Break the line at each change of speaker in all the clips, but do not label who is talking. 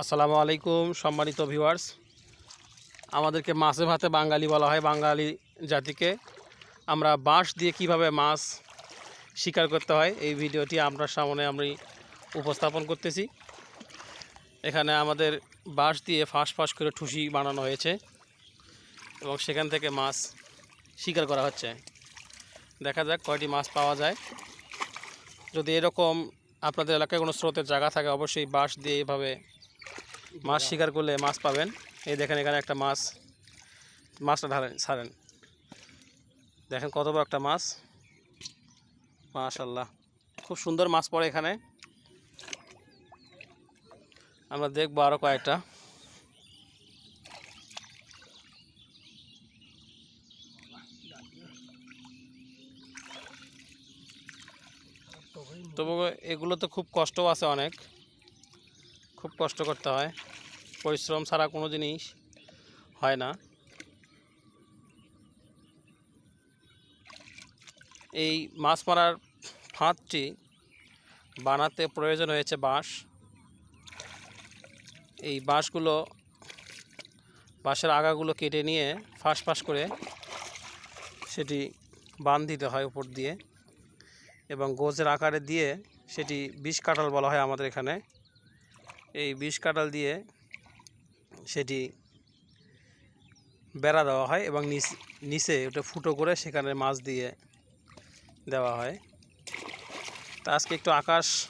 আসসালামু আলাইকুম, সম্মানিত ভিউয়ার্স আমাদেরকে মাছে ভাতে বাঙালি বলা হয়, বাঙালি জাতিকে। আমরা বাঁশ দিয়ে কীভাবে মাছ শিকার করতে হয়, এই ভিডিওটি আপনার সামনে আমি উপস্থাপন করতেছি। এখানে আমাদের বাঁশ দিয়ে ফাঁস ফাঁস করে ঠুসি বানানো হয়েছে এবং সেখান থেকে মাছ শিকার করা হচ্ছে। দেখা যাক কয়টি মাছ পাওয়া যায়। যদি এরকম আপনাদের এলাকায় কোনো স্রোতের জায়গা থাকে, অবশ্যই বাঁশ দিয়ে এভাবে মাছ শিকার করলে মাছ পাবেন। এই দেখেন এখানে একটা মাছ, মাছটা ঢালেন, ছাড়েন। দেখেন কত বড় একটা মাছ। মাশাল্লাহ খুব সুন্দর মাছ পড়ে এখানে। আমরা দেখব আরও কয়েকটা। তবু এগুলো তো খুব কষ্টও আছে অনেক। খুব কষ্ট করতে হয়। পরিশ্রম ছাড়া কোনো জিনিস হয় না। এই মাছ মারার ফাঁদটি বানাতে প্রয়োজন হয়েছে বাঁশ। এই বাঁশগুলো, বাঁশের আগাগুলো কেটে নিয়ে ফাঁস ফাঁস করে সেটি বান দিতে হয় উপর দিয়ে এবং গোজের আকারে দিয়ে সেটি বিষ কাটাল বলা হয় আমাদের এখানে। এই বিষ কাটাল দিয়ে সেটি বেড়া দেওয়া হয় এবং নিচ- ওটা ফুটো করে সেখানে মাছ দিয়ে দেওয়া হয়। তা আজকে একটু আকাশ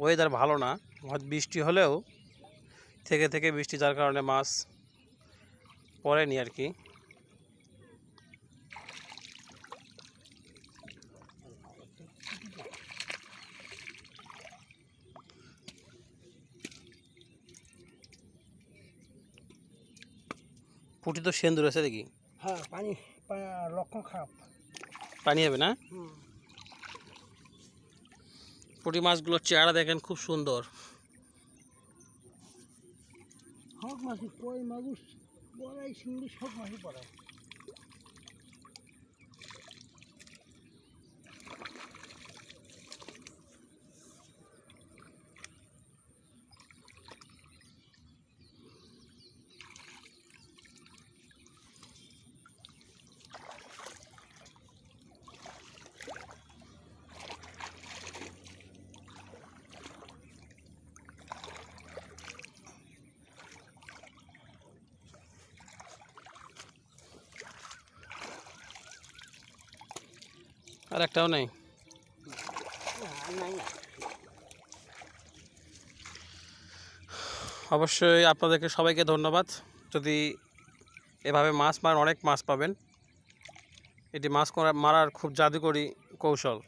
ওয়েদার ভালো না। বৃষ্টি হলেও থেকে থেকে বৃষ্টি যার কারণে মাছ পড়েনি আর কি। পুটি তো সেন্দুর আছে দেখি।
হ্যাঁ পানি লক্ষণ খারাপ।
পানি হবে না? পুটি মাছগুলোর চেহারা দেখেন খুব সুন্দর।
হক মাছ কই মাগুর বড়াই শিঙ্গি সব মাছই পড়ে।
আর একটাও নেই। অবশ্যই আপনাদেরকে সবাইকে ধন্যবাদ। যদি এভাবে মাছ মারেন অনেক মাছ পাবেন, এটি মাছ মারার খুব জাদুকরি কৌশল।